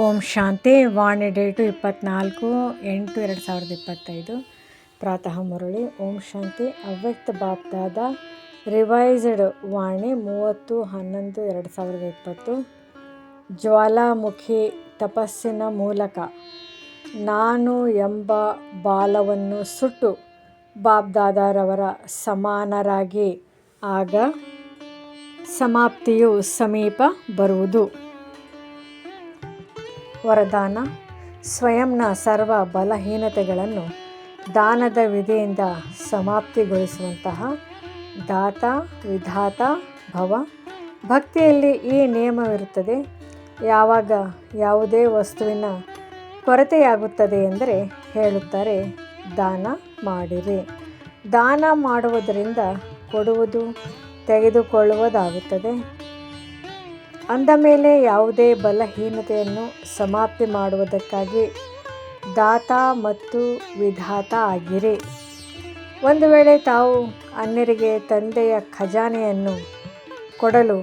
ಓಂ ಶಾಂತಿ, ವಾಣಿ date ಇಪ್ಪತ್ನಾಲ್ಕು, ಎಂಟು ಎರಡು ಸಾವಿರದ ಇಪ್ಪತ್ತೈದು. ಪ್ರಾತಃ ಮುರಳಿ, ಓಂ ಶಾಂತಿ, ಅವ್ಯಕ್ತ ಬಾಪ್ದಾದ ರಿವೈಸ್ಡ್ ವಾಣಿ, ಮೂವತ್ತು, ಹನ್ನೊಂದು, ಎರಡು ಸಾವಿರದ ಇಪ್ಪತ್ತು. ಜ್ವಾಲಾಮುಖಿ ತಪಸ್ಸಿನ ಮೂಲಕ ನಾನು ಎಂಬ ಬಾಲವನ್ನು ಸುಟ್ಟು ಬಾಬ್ದಾದಾರವರ ಸಮಾನರಾಗಿ ಆಗ ಸಮಾಪ್ತಿಯು ಸಮೀಪ ಬರುವುದು. ವರದಾನ, ಸ್ವಯಂನ ಸರ್ವ ಬಲಹೀನತೆಗಳನ್ನು ದಾನದ ವಿಧಿಯಿಂದ ಸಮಾಪ್ತಿಗೊಳಿಸುವಂತಹ ದಾತ, ವಿಧಾತ, ಭವ. ಭಕ್ತಿಯಲ್ಲಿ ಈ ನಿಯಮವಿರುತ್ತದೆ. ಯಾವಾಗ ಯಾವುದೇ ವಸ್ತುವಿನ ಕೊರತೆಯಾಗುತ್ತದೆ ಎಂದರೆ ಹೇಳುತ್ತಾರೆ, ದಾನ ಮಾಡಿರಿ ದಾನ ಮಾಡುವುದರಿಂದ ಕೊಡುವುದು, ತೆಗೆದುಕೊಳ್ಳುವುದಾಗುತ್ತದೆ. ಅಂದ ಮೇಲೆ ಯಾವುದೇ ಬಲಹೀನತೆಯನ್ನು ಸಮಾಪ್ತಿ ಮಾಡುವುದಕ್ಕಾಗಿ ದಾತ ಮತ್ತು ವಿಧಾತ ಆಗಿರಿ. ಒಂದು ವೇಳೆ ತಾವು ಅನ್ಯರಿಗೆ ತಂದೆಯ ಖಜಾನೆಯನ್ನು ಕೊಡಲು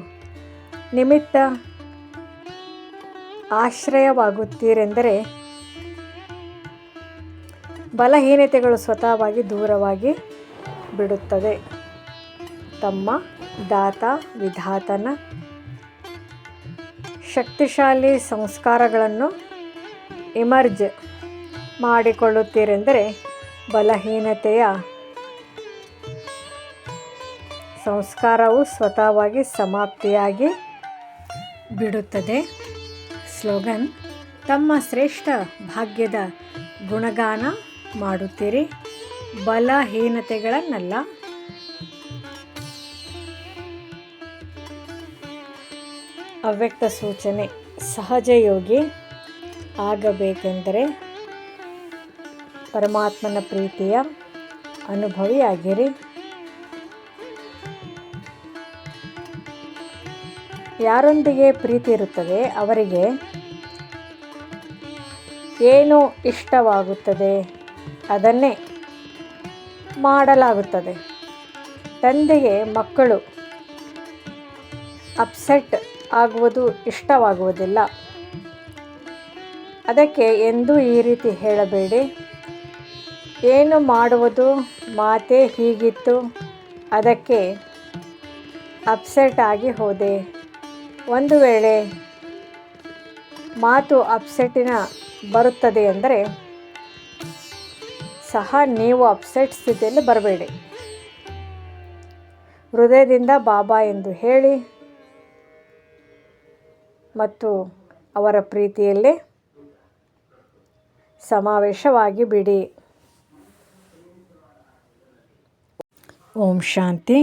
ನಿಮಿತ್ತ ಆಶ್ರಯವಾಗುತ್ತೀರೆಂದರೆ ಬಲಹೀನತೆಗಳು ಸ್ವತಃವಾಗಿ ದೂರವಾಗಿ ಬಿಡುತ್ತದೆ ತಮ್ಮ ದಾತ ವಿಧಾತನ ಶಕ್ತಿಶಾಲಿ ಸಂಸ್ಕಾರಗಳನ್ನು ಇಮರ್ಜ್ ಮಾಡಿಕೊಳ್ಳುತ್ತೀರೆಂದರೆ ಬಲಹೀನತೆಯ ಸಂಸ್ಕಾರವು ಸ್ವತಃವಾಗಿ ಸಮಾಪ್ತಿಯಾಗಿ ಬಿಡುತ್ತದೆ. ಸ್ಲೋಗನ್, ತಮ್ಮ ಶ್ರೇಷ್ಠ ಭಾಗ್ಯದ ಗುಣಗಾನ ಮಾಡುತ್ತೀರಿ. ಬಲಹೀನತೆಗಳನ್ನೆಲ್ಲ ಅವ್ಯಕ್ತ ಸೂಚನೆ ಸಹಜ ಯೋಗಿ ಆಗಬೇಕೆಂದರೆ ಪರಮಾತ್ಮನ ಪ್ರೀತಿಯ ಅನುಭವಿಯಾಗಿರಿ ಯಾರೊಂದಿಗೆ ಪ್ರೀತಿ ಇರುತ್ತದೆ ಅವರಿಗೆ ಏನು ಇಷ್ಟವಾಗುತ್ತದೆ ಅದನ್ನೇ ಮಾಡಲಾಗುತ್ತದೆ. ತಂದೆಗೆ ಮಕ್ಕಳು ಅಪ್ಸೆಟ್ ಆಗುವುದು ಇಷ್ಟವಾಗುವುದಿಲ್ಲ. ಅದಕ್ಕೆ ಎಂದೂ ಈ ರೀತಿ ಹೇಳಬೇಡಿ. ಏನು ಮಾಡುವುದು? ಮಾತೆ ಹೀಗಿತ್ತು. ಅದಕ್ಕೆ ಅಪ್ಸೆಟ್ ಆಗಿ ಹೋದೆ. ಒಂದು ವೇಳೆ ಮಾತು ಅಪ್ಸೆಟ್ಟಿನ ಬರುತ್ತದೆ ಅಂದರೆ ಸಹ ನೀವು ಅಪ್ಸೆಟ್ ಸ್ಥಿತಿಯಲ್ಲಿ ಬರಬೇಡಿ. ಹೃದಯದಿಂದ ಬಾಬಾ ಎಂದು ಹೇಳಿ ಮತ್ತು ಅವರ ಪ್ರೀತಿಯಲ್ಲಿ ಸಮಾವೇಶವಾಗಿ ಬಿಡಿ. ಓಂ ಶಾಂತಿ.